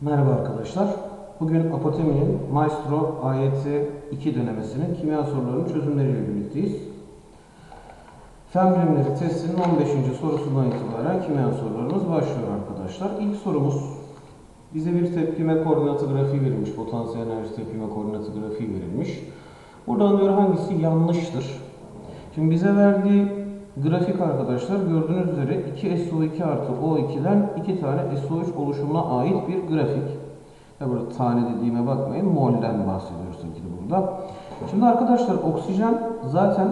Merhaba arkadaşlar. Bugün Apotemi'nin Maestro AYT 2 denemesinin kimya sorularının çözümleriyle birlikteyiz. Fen bilimleri testinin 15. sorusundan itibaren kimya sorularımız başlıyor arkadaşlar. İlk sorumuz bize bir tepkime koordinatı grafiği verilmiş. Potansiyel enerji tepkime koordinatı grafiği verilmiş. Buradan diyor hangisi yanlıştır? Şimdi bize verdiği grafik arkadaşlar gördüğünüz üzere 2 SO2 artı O2'den 2 tane SO3 oluşumuna ait bir grafik. Ya burada tane dediğime bakmayın. Mol'den bahsediyoruz tabii burada. Şimdi arkadaşlar oksijen zaten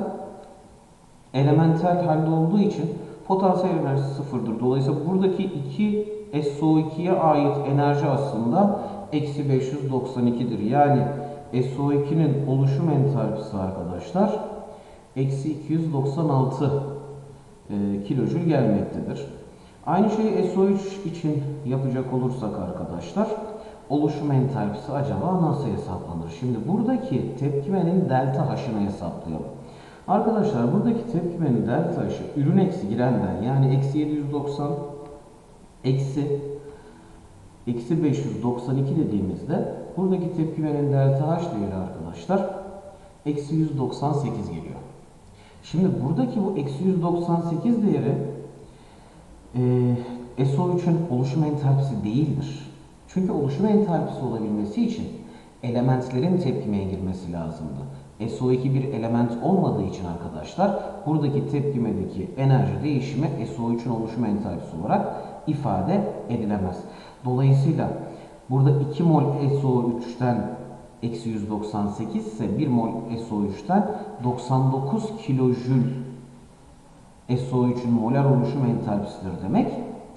elementel halde olduğu için potansiyel enerjisi sıfırdır. Dolayısıyla buradaki 2 SO2'ye ait enerji aslında eksi 592'dir. Yani SO2'nin oluşum entalpisi arkadaşlar eksi 296 e, kilojül gelmektedir. Aynı şeyi SO3 için yapacak olursak arkadaşlar oluşum entalpisi acaba nasıl hesaplanır? Şimdi buradaki tepkimenin delta H'ını hesaplayalım. Arkadaşlar buradaki tepkimenin delta H'ı ürün eksi girenden yani eksi 790 eksi eksi 592 dediğimizde buradaki tepkimenin delta H değeri arkadaşlar eksi 198 geliyor. Şimdi buradaki bu eksi 198 değeri e, SO3'ün oluşum entalpisi değildir. Çünkü oluşum entalpisi olabilmesi için elementlerin tepkimeye girmesi lazımdı. SO2 bir element olmadığı için arkadaşlar buradaki tepkimedeki enerji değişimi SO3'ün oluşum entalpisi olarak ifade edilemez. Dolayısıyla burada 2 mol SO3'ten eksi 198 ise 1 mol SO3'ten 99 kilojül SO3'ün molar oluşum entalpisidir demek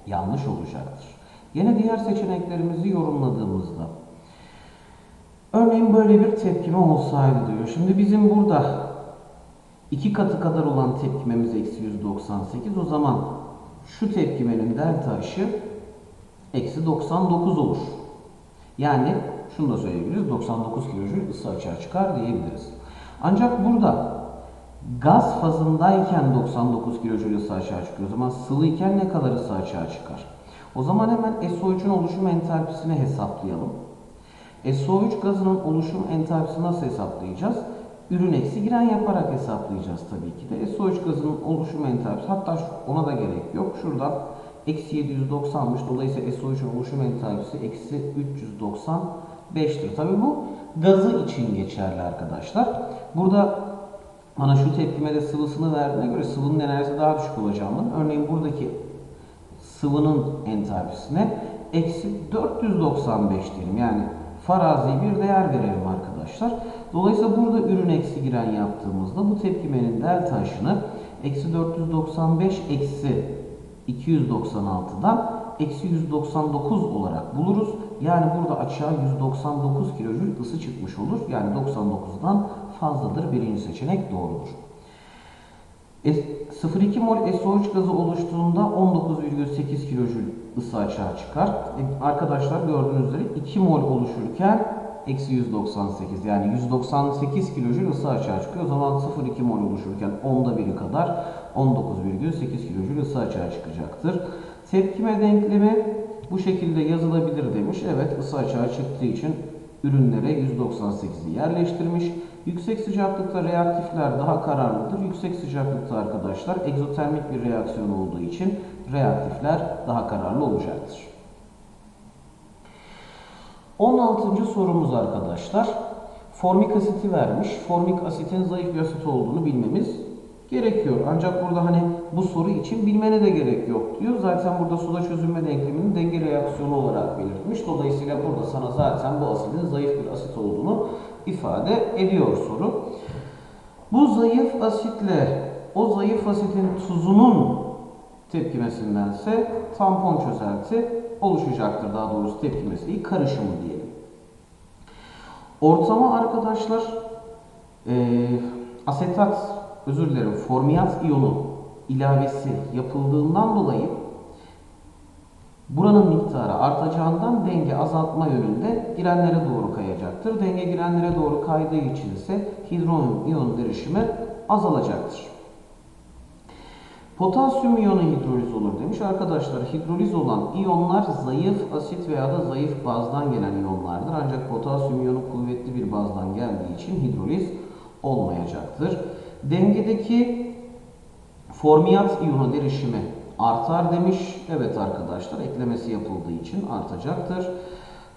yanlış olacaktır. Yine diğer seçeneklerimizi yorumladığımızda örneğin böyle bir tepkime olsaydı diyor. Şimdi bizim burada iki katı kadar olan tepkimemiz eksi 198 o zaman şu tepkimenin delta H'ı eksi 99 olur. Yani şunu da söyleyebiliriz. 99 kilojül ısı açığa çıkar diyebiliriz. Ancak burada gaz fazındayken 99 kilojül ısı açığa çıkıyor. O zaman sıvı iken ne kadar ısı açığa çıkar? O zaman hemen SO3'ün oluşum entalpisini hesaplayalım. SO3 gazının oluşum entalpisini nasıl hesaplayacağız? Ürün eksi giren yaparak hesaplayacağız tabii ki de. SO3 gazının oluşum entalpisi hatta ona da gerek yok. Şuradan eksi 790'mış. Dolayısıyla SO3'ün oluşum entalpisi eksi 395'tir. Tabii bu gazı için geçerli arkadaşlar. Burada bana şu tepkimede sıvısını verdiğine göre sıvının enerjisi daha düşük olacağından örneğin buradaki sıvının entalpisine eksi 495 diyelim. Yani farazi bir değer verelim arkadaşlar. Dolayısıyla burada ürün eksi giren yaptığımızda bu tepkimenin delta H'ını eksi 495 eksi 296'dan eksi 199 olarak buluruz. Yani burada açığa 199 kilojül ısı çıkmış olur. Yani 99'dan fazladır. Birinci seçenek doğrudur. 0,2 mol SO3 gazı oluştuğunda 19,8 kilojül ısı açığa çıkar. E, arkadaşlar gördüğünüz üzere 2 mol oluşurken eksi 198 yani 198 kilojül ısı açığa çıkıyor. O zaman 0,2 mol oluşurken onda biri kadar 19,8 kilojül ısı açığa çıkacaktır. Tepkime denklemi bu şekilde yazılabilir demiş. Evet ısı açığa çıktığı için ürünlere 198'i yerleştirmiş. Yüksek sıcaklıkta reaktifler daha kararlıdır. Yüksek sıcaklıkta arkadaşlar egzotermik bir reaksiyon olduğu için reaktifler daha kararlı olacaktır. 16. sorumuz arkadaşlar. Formik asiti vermiş. Formik asitin zayıf bir asit olduğunu bilmemiz gerekiyor. Ancak burada hani bu soru için bilmene de gerek yok diyor. Zaten burada suda çözünme denkleminin denge reaksiyonu olarak belirtmiş. Dolayısıyla burada sana zaten bu asidin zayıf bir asit olduğunu ifade ediyor soru. Bu zayıf asitle o zayıf asitin tuzunun tepkimesindense tampon çözelti oluşacaktır. Daha doğrusu tepkimesi değil, karışımı diyelim. Ortama arkadaşlar e, asetat, özür dilerim, formiyat iyonu ilavesi yapıldığından dolayı buranın miktarı artacağından denge azaltma yönünde girenlere doğru kayacaktır. Denge girenlere doğru kaydığı için ise hidronyum iyon derişimi azalacaktır. Potasyum iyonu hidroliz olur demiş. Arkadaşlar hidroliz olan iyonlar zayıf asit veya da zayıf bazdan gelen iyonlardır. Ancak potasyum iyonu kuvvetli bir bazdan geldiği için hidroliz olmayacaktır. Dengedeki formiyat iyonu derişimi artar demiş. Evet arkadaşlar eklemesi yapıldığı için artacaktır.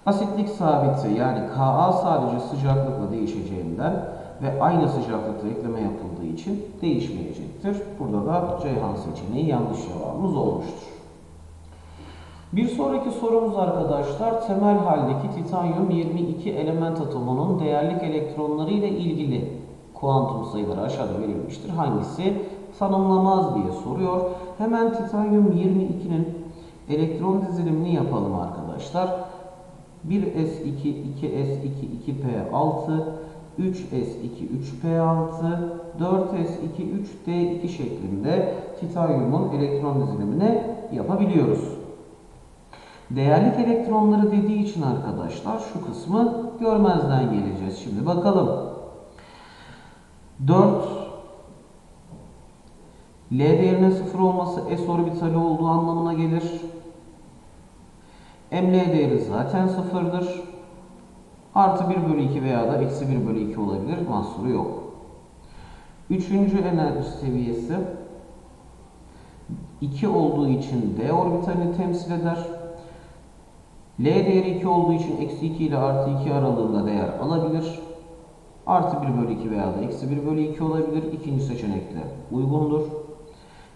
Asitlik sabiti yani Ka sadece sıcaklıkla değişeceğinden ve aynı sıcaklıkta ekleme yapıldığı için değişmeyecektir. Burada da Ceyhan seçeneği yanlış cevabımız olmuştur. Bir sonraki sorumuz arkadaşlar temel haldeki titanyum 22 element atomunun değerlik elektronları ile ilgili kuantum sayıları aşağıda verilmiştir. Hangisi tanımlamaz diye soruyor. Hemen titanyum 22'nin elektron dizilimini yapalım arkadaşlar. 1s2, 2s2, 2p6, 3s2, 3p6, 4s2, 3d2 şeklinde titanyumun elektron dizilimini yapabiliyoruz. Değerlik elektronları dediği için arkadaşlar şu kısmı görmezden geleceğiz. Şimdi bakalım. 4 L değerinin 0 olması s orbitali olduğu anlamına gelir. ML değeri zaten sıfırdır. Artı 1 bölü 2 veya da eksi 1 bölü 2 olabilir. Mahsuru yok. Üçüncü enerji seviyesi 2 olduğu için D orbitalini temsil eder. L değeri 2 olduğu için eksi 2 ile artı 2 aralığında değer alabilir. Artı 1 bölü 2 veya da eksi 1 bölü 2 olabilir. İkinci seçenekte uygundur.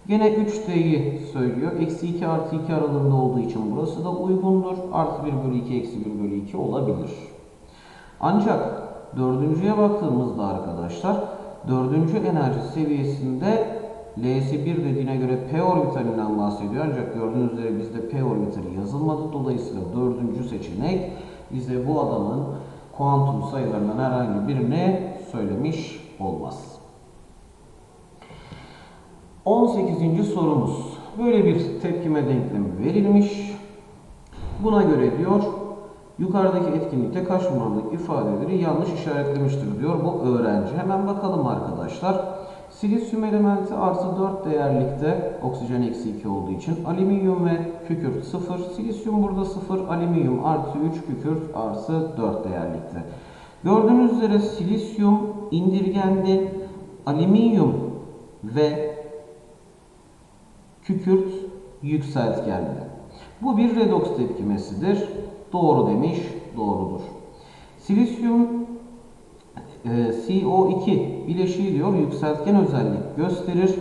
Gene 3D'yi söylüyor. Eksi 2 artı 2 aralığında olduğu için burası da uygundur. Artı 1 bölü 2 eksi 1 bölü 2 olabilir. Ancak dördüncüye baktığımızda arkadaşlar dördüncü enerji seviyesinde L'si 1 dediğine göre P orbitalinden bahsediyor. Ancak gördüğünüz üzere bizde P orbitali yazılmadı. Dolayısıyla dördüncü seçenek bize bu adamın kuantum sayılarından herhangi birini söylemiş olmaz. 18. sorumuz. Böyle bir tepkime denklemi verilmiş. Buna göre diyor yukarıdaki etkinlikte kaç numaralık ifadeleri yanlış işaretlemiştir diyor bu öğrenci. Hemen bakalım arkadaşlar. Silisyum elementi artı 4 değerlikte oksijen eksi 2 olduğu için alüminyum ve kükürt 0. Silisyum burada 0. Alüminyum artı 3 kükürt artı 4 değerlikte. Gördüğünüz üzere silisyum indirgendi. Alüminyum ve kükürt yükseltgenli. Bu bir redoks tepkimesidir. Doğru demiş, doğrudur. Silisyum e, CO2 bileşiği diyor yükseltgen özellik gösterir.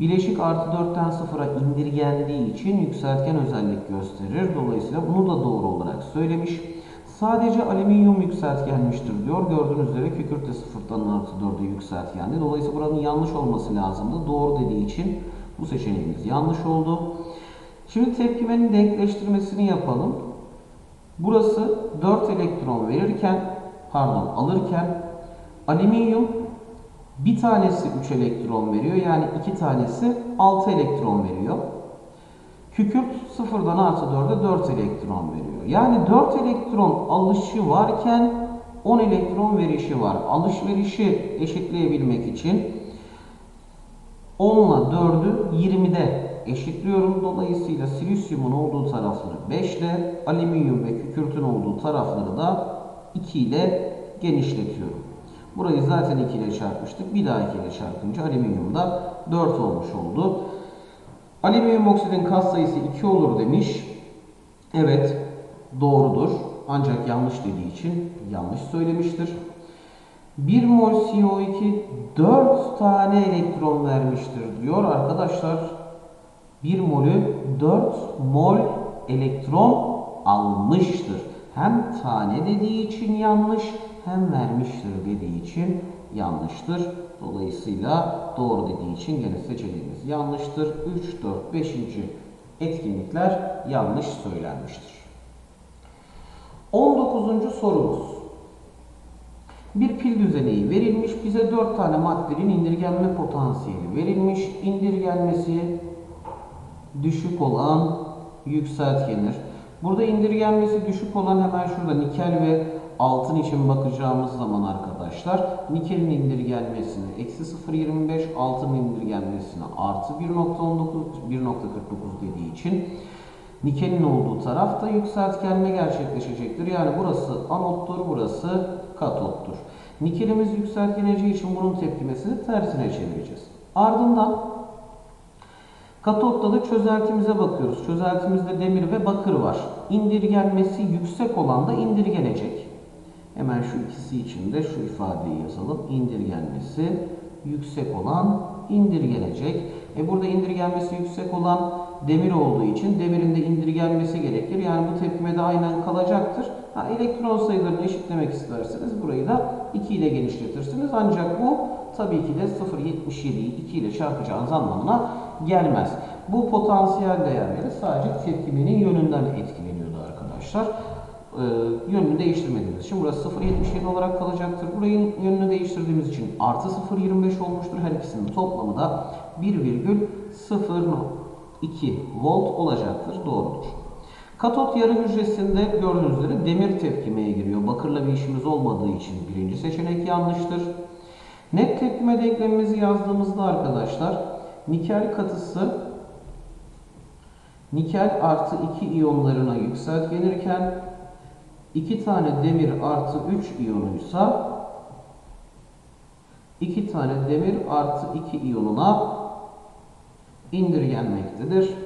Bileşik artı 4'ten 0'a indirgendiği için yükseltgen özellik gösterir. Dolayısıyla bunu da doğru olarak söylemiş. Sadece alüminyum yükseltgenmiştir diyor. Gördüğünüz üzere kükürt de 0'dan artı 4'e yükseltgendi. Dolayısıyla buranın yanlış olması lazımdı. Doğru dediği için bu seçeneğimiz yanlış oldu. Şimdi tepkimenin denkleştirmesini yapalım. Burası 4 elektron verirken, pardon alırken alüminyum bir tanesi 3 elektron veriyor. Yani iki tanesi 6 elektron veriyor. Kükürt sıfırdan artı 4'e 4 elektron veriyor. Yani 4 elektron alışı varken 10 elektron verişi var. Alışverişi eşitleyebilmek için 10 ile 4'ü 20'de eşitliyorum. Dolayısıyla silisyumun olduğu tarafları 5 ile, alüminyum ve kükürtün olduğu tarafları da 2 ile genişletiyorum. Burayı zaten 2 ile çarpmıştık. Bir daha 2 ile çarpınca alüminyum da 4 olmuş oldu. Alüminyum oksidin katsayısı 2 olur demiş. Evet, doğrudur. Ancak yanlış dediği için yanlış söylemiştir. 1 mol CO2 4 tane elektron vermiştir diyor. Arkadaşlar 1 molü 4 mol elektron almıştır. Hem tane dediği için yanlış hem vermiştir dediği için yanlıştır. Dolayısıyla doğru dediği için gene seçeneğimiz yanlıştır. 3, 4, 5. etkinlikler yanlış söylenmiştir. 19. sorumuz. Bir pil düzeneği verilmiş. Bize 4 tane maddenin indirgenme potansiyeli verilmiş. İndirgenmesi düşük olan yükseltgenir. Burada indirgenmesi düşük olan hemen şurada nikel ve altın için bakacağımız zaman arkadaşlar. Nikelin indirgenmesini eksi 0.25, altının indirgenmesini artı 1.19, 1.49 dediği için nikelin olduğu tarafta yükseltgenme gerçekleşecektir. Yani burası anottur, burası katottur. Nikelimiz yükseltgeneceği için bunun tepkimesini tersine çevireceğiz. Ardından Katotta da çözeltimize bakıyoruz. Çözeltimizde demir ve bakır var. İndirgenmesi yüksek olan da indirgenecek. Hemen şu ikisi için de şu ifadeyi yazalım. İndirgenmesi yüksek olan indirgenecek. E burada indirgenmesi yüksek olan demir olduğu için demirin de indirgenmesi gerekir. Yani bu tepkime de aynen kalacaktır. Ha, elektron sayılarını eşitlemek isterseniz burayı da 2 ile genişletirsiniz. Ancak bu tabii ki de 0.77'yi 2 ile çarpacağınız anlamına gelmez. Bu potansiyel değerleri sadece tepkimenin yönünden etkileniyordu arkadaşlar. Ee, yönünü değiştirmediğimiz için burası 0.77 olarak kalacaktır. Burayın yönünü değiştirdiğimiz için artı 0.25 olmuştur. Her ikisinin toplamı da 1,02 volt olacaktır. Doğrudur. Katot yarı hücresinde gördüğünüz üzere demir tepkimeye giriyor. Bakırla bir işimiz olmadığı için birinci seçenek yanlıştır. Net tepkime denklemimizi yazdığımızda arkadaşlar nikel katısı nikel artı 2 iyonlarına yükseltgenirken 2 tane demir artı 3 iyonuysa 2 tane demir artı 2 iyonuna indirgenmektedir.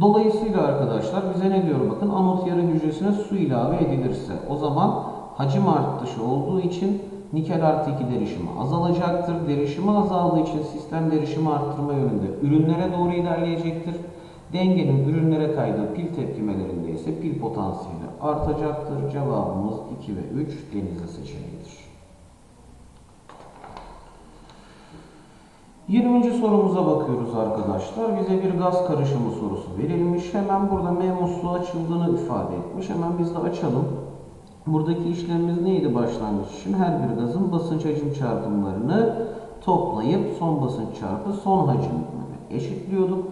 Dolayısıyla arkadaşlar bize ne diyor bakın anot yarı hücresine su ilave edilirse o zaman hacim artışı olduğu için nikel artı 2 derişimi azalacaktır. Derişimi azaldığı için sistem derişimi arttırma yönünde ürünlere doğru ilerleyecektir. Dengenin ürünlere kaydığı pil tepkimelerinde ise pil potansiyeli artacaktır. Cevabımız 2 ve 3 denizli seçeneğidir. 20. sorumuza bakıyoruz arkadaşlar. Bize bir gaz karışımı sorusu verilmiş. Hemen burada M musluğu açıldığını ifade etmiş. Hemen biz de açalım. Buradaki işlemimiz neydi başlangıç için? Her bir gazın basınç hacim çarpımlarını toplayıp son basınç çarpı son hacimini eşitliyorduk.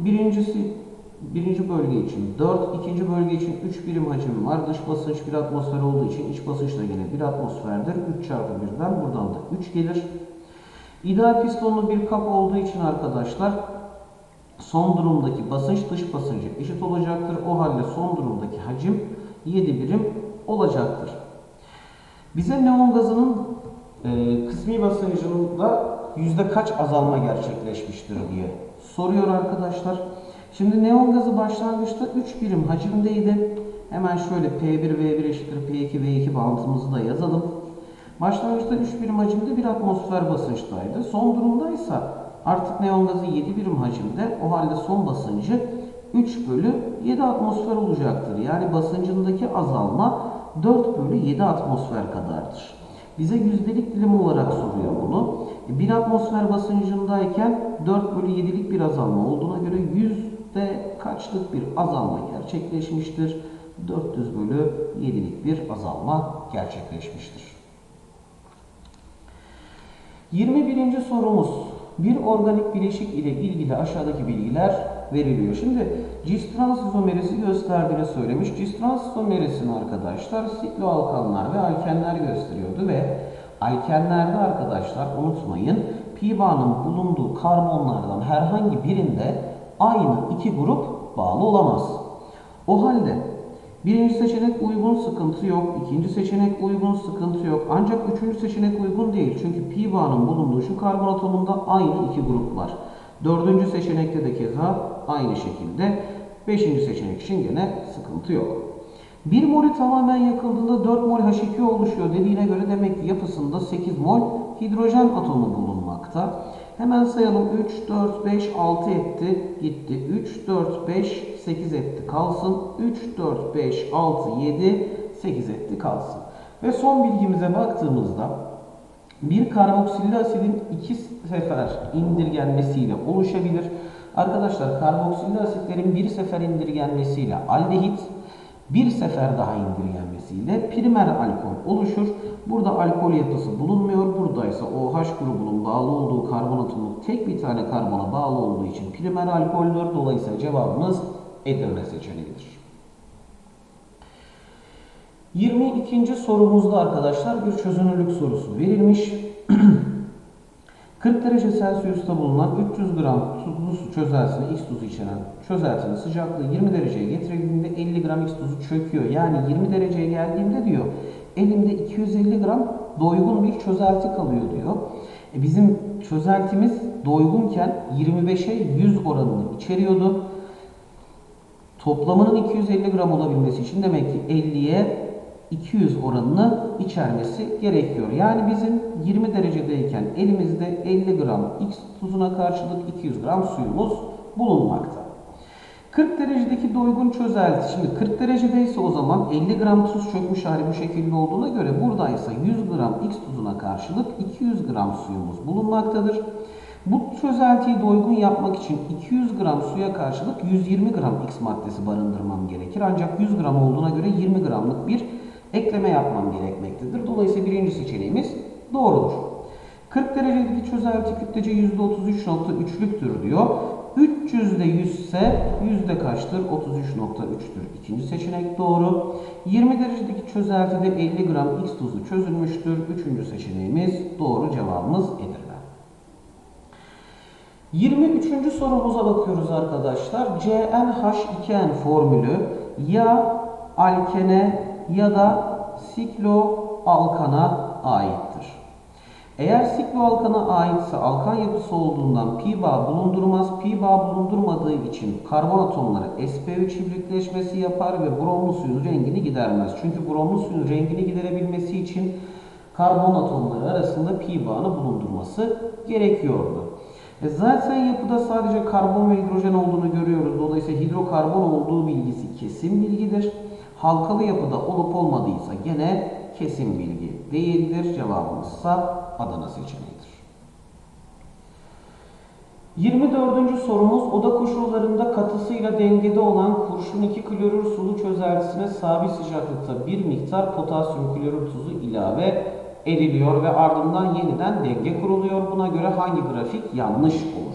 Birincisi birinci bölge için 4, ikinci bölge için 3 birim hacim var. Dış basınç 1 atmosfer olduğu için iç basınç da yine 1 atmosferdir. 3 çarpı 1'den buradan da 3 gelir. İdeal pistonlu bir kap olduğu için arkadaşlar son durumdaki basınç dış basıncı eşit olacaktır. O halde son durumdaki hacim 7 birim olacaktır. Bize neon gazının e, kısmi basıncında yüzde kaç azalma gerçekleşmiştir diye soruyor arkadaşlar. Şimdi neon gazı başlangıçta 3 birim hacimdeydi. Hemen şöyle P1 V1 eşittir P2 V2 bağıntımızı da yazalım. Başlangıçta 3 birim hacimde bir atmosfer basınçtaydı. Son durumdaysa artık neon gazı 7 birim hacimde. O halde son basıncı 3 bölü 7 atmosfer olacaktır. Yani basıncındaki azalma 4 bölü 7 atmosfer kadardır. Bize yüzdelik dilim olarak soruyor bunu. 1 e, atmosfer basıncındayken 4 bölü 7'lik bir azalma olduğuna göre yüzde kaçlık bir azalma gerçekleşmiştir? 400 bölü 7'lik bir azalma gerçekleşmiştir. 21. sorumuz. Bir organik bileşik ile ilgili aşağıdaki bilgiler veriliyor. Şimdi cis transizomerisi gösterdiğini söylemiş. Cis transizomerisini arkadaşlar sikloalkanlar ve alkenler gösteriyordu ve alkenlerde arkadaşlar unutmayın pi bağının bulunduğu karbonlardan herhangi birinde aynı iki grup bağlı olamaz. O halde Birinci seçenek uygun sıkıntı yok. İkinci seçenek uygun sıkıntı yok. Ancak üçüncü seçenek uygun değil. Çünkü pi bağının bulunduğu şu karbon atomunda aynı iki grup var. Dördüncü seçenekte de keza aynı şekilde. Beşinci seçenek için gene sıkıntı yok. Bir molü tamamen yakıldığında 4 mol H2O oluşuyor dediğine göre demek ki yapısında 8 mol hidrojen atomu bulunmakta. Hemen sayalım. 3, 4, 5, 6 etti. Gitti. 3, 4, 5, 8 etti. Kalsın. 3, 4, 5, 6, 7, 8 etti. Kalsın. Ve son bilgimize baktığımızda bir karboksilli asidin iki sefer indirgenmesiyle oluşabilir. Arkadaşlar karboksilli asitlerin bir sefer indirgenmesiyle aldehit, bir sefer daha indirgenmesiyle primer alkol oluşur. Burada alkol yapısı bulunmuyor. Buradaysa OH grubunun bağlı olduğu karbon atomu tek bir tane karbona bağlı olduğu için primer alkoldür. Dolayısıyla cevabımız Edirne seçeneğidir. 22. sorumuzda arkadaşlar bir çözünürlük sorusu verilmiş. 40 derece Celsius'ta bulunan 300 gram tuzlu su çözeltisine X tuzu içeren çözeltinin sıcaklığı 20 dereceye getirildiğinde 50 gram X tuzu çöküyor. Yani 20 dereceye geldiğinde diyor elimde 250 gram doygun bir çözelti kalıyor diyor. E bizim çözeltimiz doygunken 25'e 100 oranını içeriyordu. Toplamının 250 gram olabilmesi için demek ki 50'ye 200 oranını içermesi gerekiyor. Yani bizim 20 derecedeyken elimizde 50 gram X tuzuna karşılık 200 gram suyumuz bulunmakta. 40 derecedeki doygun çözelti, şimdi 40 derecedeyse o zaman 50 gram tuz çökmüş hali bu şekilde olduğuna göre buradaysa 100 gram X tuzuna karşılık 200 gram suyumuz bulunmaktadır. Bu çözeltiyi doygun yapmak için 200 gram suya karşılık 120 gram X maddesi barındırmam gerekir. Ancak 100 gram olduğuna göre 20 gramlık bir ekleme yapmam gerekmektedir. Dolayısıyla birinci seçeneğimiz doğrudur. 40 derecedeki çözelti kütlece %33.3'lüktür diyor. 300'de 100 ise yüzde kaçtır? 33.3'tür. İkinci seçenek doğru. 20 derecedeki çözeltide 50 gram X tuzu çözülmüştür. Üçüncü seçeneğimiz doğru cevabımız Edirne. 23. sorumuza bakıyoruz arkadaşlar. CnH2n formülü ya alkene ya da sikloalkana aittir. Eğer sikloalkana aitse alkan yapısı olduğundan pi bağ bulundurmaz. Pi bağ bulundurmadığı için karbon atomları sp3 hibritleşmesi yapar ve bromlu suyun rengini gidermez. Çünkü bromlu suyun rengini giderebilmesi için karbon atomları arasında pi bağını bulundurması gerekiyordu. E zaten yapıda sadece karbon ve hidrojen olduğunu görüyoruz. Dolayısıyla hidrokarbon olduğu bilgisi kesin bilgidir. Halkalı yapıda olup olmadıysa gene kesin bilgi değildir. Cevabımızsa Adana seçeneğidir. 24. sorumuz oda koşullarında katısıyla dengede olan kurşun 2 klorür sulu çözeltisine sabit sıcaklıkta bir miktar potasyum klorür tuzu ilave ediliyor ve ardından yeniden denge kuruluyor. Buna göre hangi grafik yanlış olur?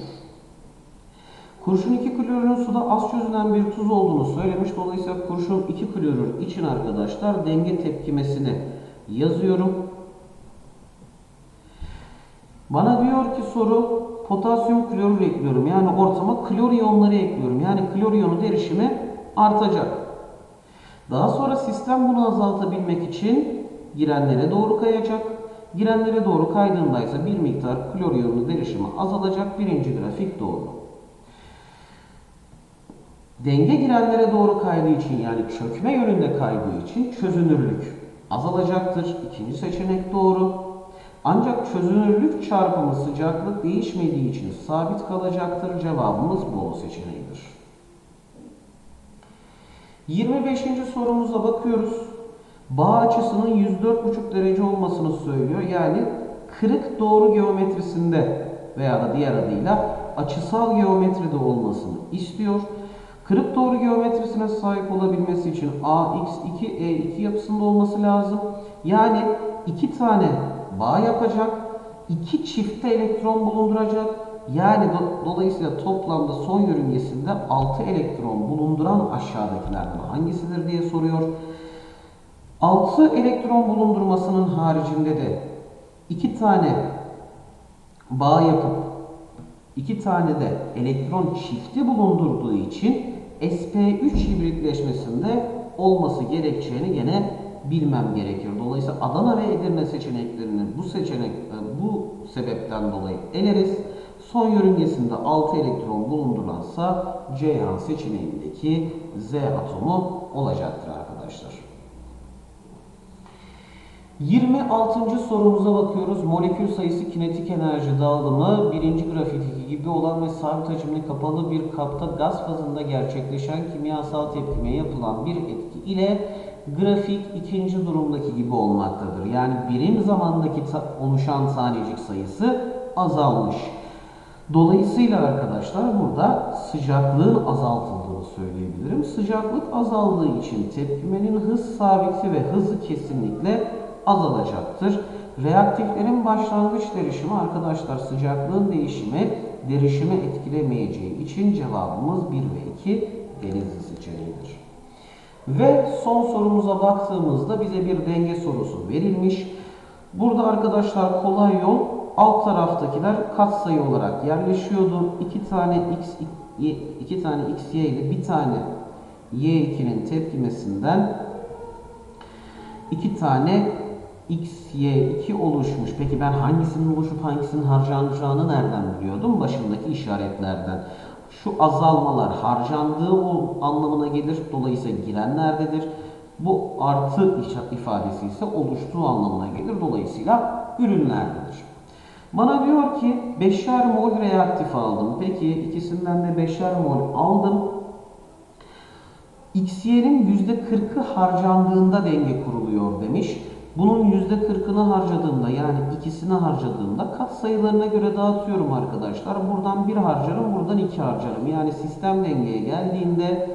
Kurşun 2 klorürün suda az çözülen bir tuz olduğunu söylemiş. Dolayısıyla kurşun 2 klorür için arkadaşlar denge tepkimesini yazıyorum. Bana diyor ki soru potasyum klorür ekliyorum. Yani ortama klor iyonları ekliyorum. Yani klor iyonu derişimi artacak. Daha sonra sistem bunu azaltabilmek için girenlere doğru kayacak. Girenlere doğru kaydığında ise bir miktar klor iyonu derişimi azalacak. Birinci grafik doğru. Denge girenlere doğru kaydığı için yani çökme yönünde kaydığı için çözünürlük azalacaktır. İkinci seçenek doğru. Ancak çözünürlük çarpımı sıcaklık değişmediği için sabit kalacaktır. Cevabımız Bolu seçeneğidir. 25. sorumuza bakıyoruz. Bağ açısının 104,5 derece olmasını söylüyor. Yani kırık doğru geometrisinde veya da diğer adıyla açısal geometride olmasını istiyor. Kırık doğru geometrisine sahip olabilmesi için AX2, E2 yapısında olması lazım. Yani iki tane bağ yapacak, iki çifte elektron bulunduracak. Yani do dolayısıyla toplamda son yörüngesinde 6 elektron bulunduran aşağıdakilerden hangisidir diye soruyor. 6 elektron bulundurmasının haricinde de iki tane bağ yapıp iki tane de elektron çifti bulundurduğu için sp3 hibritleşmesinde olması gerekeceğini gene bilmem gerekiyor. Dolayısıyla Adana ve Edirne seçeneklerini bu seçenek e, bu sebepten dolayı eleriz. Son yörüngesinde 6 elektron bulunduransa Ceyhan seçeneğindeki Z atomu olacaktır arkadaşlar. 26. sorumuza bakıyoruz. Molekül sayısı kinetik enerji dağılımı birinci grafikteki gibi olan ve sabit hacimli kapalı bir kapta gaz fazında gerçekleşen kimyasal tepkime yapılan bir etki ile grafik ikinci durumdaki gibi olmaktadır. Yani birim zamandaki oluşan tanecik sayısı azalmış. Dolayısıyla arkadaşlar burada sıcaklığın azaltıldığını söyleyebilirim. Sıcaklık azaldığı için tepkimenin hız sabiti ve hızı kesinlikle azalacaktır. Reaktiflerin başlangıç derişimi arkadaşlar sıcaklığın değişimi derişimi etkilemeyeceği için cevabımız 1 ve 2 denizli seçeneğidir. Ve son sorumuza baktığımızda bize bir denge sorusu verilmiş. Burada arkadaşlar kolay yol alt taraftakiler katsayı olarak yerleşiyordu. İki tane x y- iki tane x y ile bir tane y2'nin tepkimesinden iki tane x, y, 2 oluşmuş. Peki ben hangisinin oluşup hangisinin harcanacağını nereden biliyordum? Başındaki işaretlerden. Şu azalmalar harcandığı o anlamına gelir. Dolayısıyla giren nerededir? Bu artı ifadesi ise oluştuğu anlamına gelir. Dolayısıyla ürünlerdedir. Bana diyor ki 5'er mol reaktif aldım. Peki ikisinden de 5'er mol aldım. XY'nin %40'ı harcandığında denge kuruluyor demiş. Bunun %40'ını harcadığımda yani ikisini harcadığımda katsayılarına göre dağıtıyorum arkadaşlar. Buradan bir harcarım, buradan iki harcarım. Yani sistem dengeye geldiğinde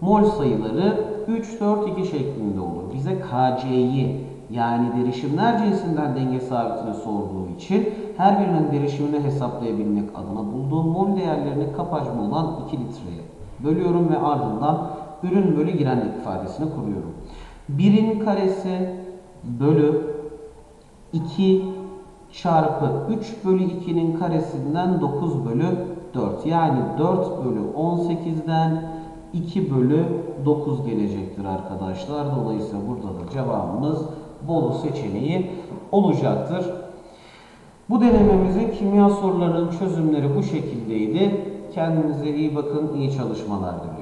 mol sayıları 3, 4, 2 şeklinde olur. Bize KC'yi yani derişimler cinsinden denge sabitini sorduğu için her birinin derişimini hesaplayabilmek adına bulduğum mol değerlerini kapacma olan 2 litreye bölüyorum ve ardından ürün bölü girenlik ifadesini kuruyorum. 1'in karesi bölü 2 çarpı 3 bölü 2'nin karesinden 9 bölü 4. Yani 4 bölü 18'den 2 bölü 9 gelecektir arkadaşlar. Dolayısıyla burada da cevabımız Bolu seçeneği olacaktır. Bu denememizin kimya sorularının çözümleri bu şekildeydi. Kendinize iyi bakın, iyi çalışmalar diliyorum.